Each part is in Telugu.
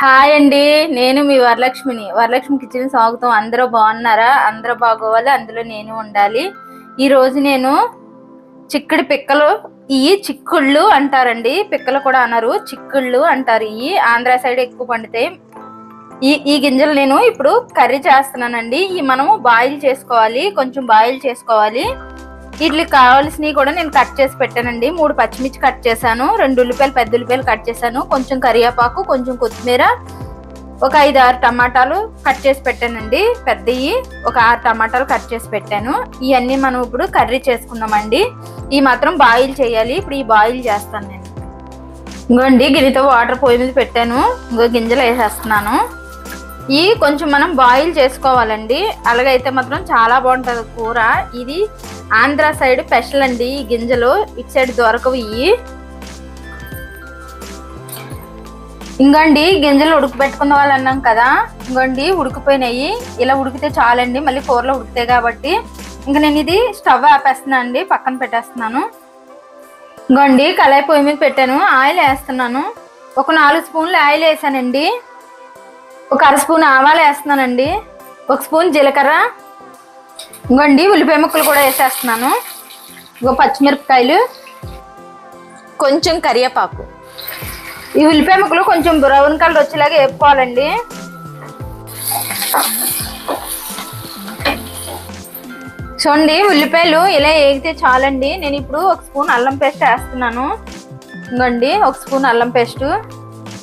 హాయ్ అండి. నేను మీ వరలక్ష్మిని. వరలక్ష్మి కిచెన్ స్వాగతం అందరూ బాగున్నారా? అందరూ బాగోవాలి. అందులో నేను ఉండాలి. ఈరోజు నేను చిక్కుడు పిక్కలు ఇవి చిక్కుళ్ళు అంటారండి. పిక్కలు కూడా అన్నారు చిక్కుళ్ళు అంటారు. ఇవి ఆంధ్ర సైడ్ ఎక్కువ పండుతాయి ఈ ఈ గింజలు నేను ఇప్పుడు కర్రీ చేస్తున్నానండి. ఈ మనము బాయిల్ చేసుకోవాలి. కొంచెం బాయిల్ చేసుకోవాలి. వీటికి కావాల్సినవి కూడా నేను కట్ చేసి పెట్టానండి. మూడు పచ్చిమిర్చి కట్ చేశాను రెండు ఉల్లిపాయలు పెద్ద ఉల్లిపాయలు కట్ చేశాను కొంచెం కరివేపాకు కొంచెం కొత్తిమీర ఒక ఐదు ఆరు టమాటాలు కట్ చేసి పెట్టానండి. పెద్దవి ఒక ఆరు టమాటాలు కట్ చేసి పెట్టాను. ఇవన్నీ మనం ఇప్పుడు కర్రీ చేసుకుందామండి. ఈ మాత్రం బాయిల్ చేయాలి. ఇప్పుడు ఈ బాయిల్ చేస్తాను నేను. ఇంకోండి గిన్నెతో వాటర్ పొయ్యి మీద పెట్టాను. ఇంకో గింజలు వేసేస్తున్నాను. ఈ కొంచెం మనం బాయిల్ చేసుకోవాలండి. అలాగైతే మాత్రం చాలా బాగుంటుంది కూర. ఇది ఆంధ్ర సైడ్ స్పెషల్ అండి ఈ గింజలు. ఇటు సైడ్ దొరకవు ఇవి ఇంకోండి గింజలు ఉడకబెట్టుకున్న వాళ్ళు అన్నాం కదా. ఇంకోండి ఉడికిపోయినాయి. ఇలా ఉడికితే చాలండి. మళ్ళీ కూరలో ఉడికితాయి కాబట్టి. ఇంకా నేను ఇది స్టవ్ ఆపేస్తున్నాను అండి. పక్కన పెట్టేస్తున్నాను. ఇంకోండి కళాయి పొయ్యి మీద పెట్టాను. ఆయిల్ వేస్తున్నాను. ఒక నాలుగు స్పూన్లు ఆయిల్ వేసానండి. ఒక అర స్పూన్ ఆవాలు వేస్తున్నానండి. ఒక స్పూన్ జీలకర్ర. ఇంకోండి ఉల్లిపాయ ముక్కలు కూడా వేసేస్తున్నాను. ఇంకో పచ్చిమిరపకాయలు కొంచెం కరివేపాకు. ఈ ఉల్లిపాయ ముక్కలు కొంచెం బ్రౌన్ కలర్ వచ్చేలాగా వేపుకోవాలండి. చూడండి ఉల్లిపాయలు ఇలా వేగితే చాలండి. నేను ఇప్పుడు ఒక స్పూన్ అల్లం పేస్ట్ వేస్తున్నాను. ఇంకోండి ఒక స్పూన్ అల్లం పేస్ట్.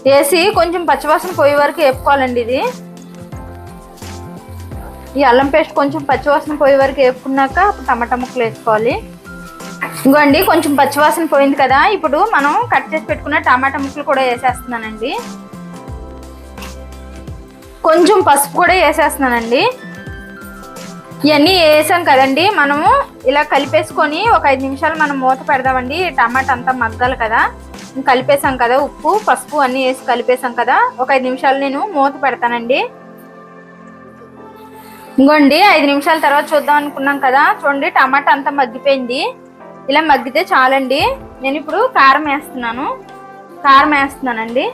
వేసి కొంచెం పచ్చివాసన పోయే వరకు వేపుకోవాలండి ఇది. ఈ అల్లం పేస్ట్ కొంచెం పచ్చివాసన పోయే వరకు వేపుకున్నాక అప్పుడు టమాటా ముక్కలు వేసుకోవాలి. ఇంకోండి కొంచెం పచ్చివాసన పోయింది కదా ఇప్పుడు మనం కట్ చేసి పెట్టుకున్న టమాటా ముక్కలు కూడా వేసేస్తున్నానండి. కొంచెం పసుపు కూడా వేసేస్తున్నానండి. ఇవన్నీ వేసాం కదండి మనము ఇలా కలిపేసుకొని ఒక ఐదు నిమిషాలు మనం మూత పెడదామండి. టమాటా అంతా మగ్గాలి కదా కలిపేసాం కదా ఉప్పు పసుపు అన్నీ వేసి కలిపేసాం కదా ఒక ఐదు నిమిషాలు నేను మూత పెడతానండి. ఇంకోండి ఐదు నిమిషాల తర్వాత చూద్దాం అనుకున్నాం కదా. చూడండి టమాటా అంతా మగ్గిపోయింది. ఇలా మగ్గితే చాలండి. నేను ఇప్పుడు కారం వేస్తున్నాను. కారం వేస్తున్నానండి.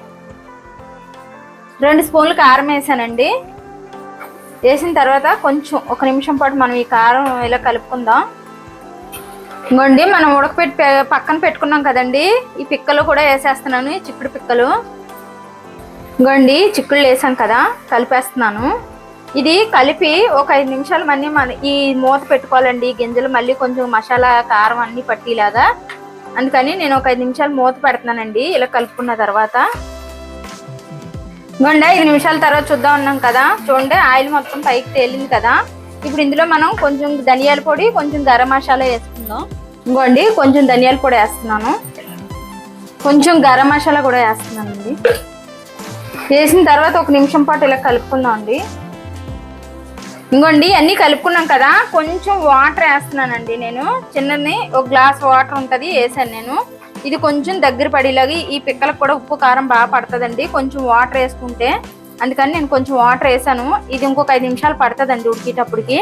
రెండు స్పూన్లు కారం వేసానండి. వేసిన తర్వాత కొంచెం ఒక నిమిషం పాటు మనం ఈ కారం ఇలా కలుపుకుందాం. ఇంకోండి మనం ఉడకపెట్టి పక్కన పెట్టుకున్నాం కదండి. ఈ పిక్కలు కూడా వేసేస్తున్నాను ఈ చిక్కుడు పిక్కలు. ఇంకోండి చిక్కుళ్ళు వేసాం కదా కలిపేస్తున్నాను. ఇది కలిపి ఒక ఐదు నిమిషాలు మళ్ళీ మన ఈ మూత పెట్టుకోవాలండి. గింజలు మళ్ళీ కొంచెం మసాలా కారం అన్ని పట్టిలాగా అందుకని నేను ఒక ఐదు నిమిషాలు మూత పెడుతున్నానండి. ఇలా కలుపుకున్న తర్వాత. ఇంకోండి ఐదు నిమిషాల తర్వాత చూద్దాం ఉన్నాం కదా. చూడండి ఆయిల్ మొత్తం పైకి తేలింది కదా. ఇప్పుడు ఇందులో మనం కొంచెం ధనియాల పొడి కొంచెం గరం మసాలా వేసుకుందాం. ఇంకోండి కొంచెం ధనియాల పొడి వేస్తున్నాను. కొంచెం గరం మసాలా కూడా వేస్తున్నానండి. వేసిన తర్వాత ఒక నిమిషం పాటు ఇలా కలుపుకుందాం అండి. ఇంకోండి అన్నీ కలుపుకున్నాం కదా కొంచెం వాటర్ వేస్తున్నానండి నేను. చిన్నది ఒక గ్లాస్ వాటర్ ఉంటుంది వేసాను నేను. ఇది కొంచెం దగ్గర పడేలాగా ఈ పిక్కలకు కూడా ఉప్పు కారం బాగా పడుతుందండి. కొంచెం వాటర్ వేసుకుంటే అందుకని నేను కొంచెం వాటర్ వేసాను. ఇది ఇంకొక ఐదు నిమిషాలు పడుతుందండి ఉడికేటప్పటికి.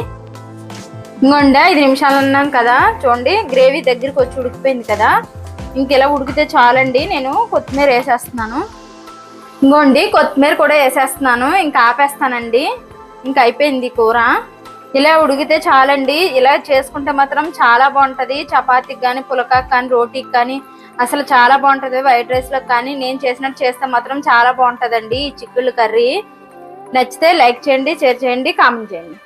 ఇంకోండి ఐదు నిమిషాలు అన్నాను కదా చూడండి గ్రేవీ దగ్గరికి వచ్చి ఉడికిపోయింది కదా. ఇంక ఇలా ఉడికితే చాలండి నేను కొత్తిమీర వేసేస్తున్నాను. ఇంకోండి కొత్తిమీర కూడా వేసేస్తున్నాను ఇంకా ఆపేస్తానండి. ఇంకా అయిపోయింది కూర. ఇలా ఉడికితే చాలండి. ఇలా చేసుకుంటే మాత్రం చాలా బాగుంటుంది. చపాతీకి కానీ పులకాకి కానీ రోటీకి కానీ అసలు చాలా బాగుంటుంది. వైట్ రైస్లో కానీ నేను చేసినట్టు చేస్తే మాత్రం చాలా బాగుంటుందండి ఈ చిక్కులు కర్రీ. నచ్చితే లైక్ చేయండి షేర్ చేయండి కామెంట్ చేయండి.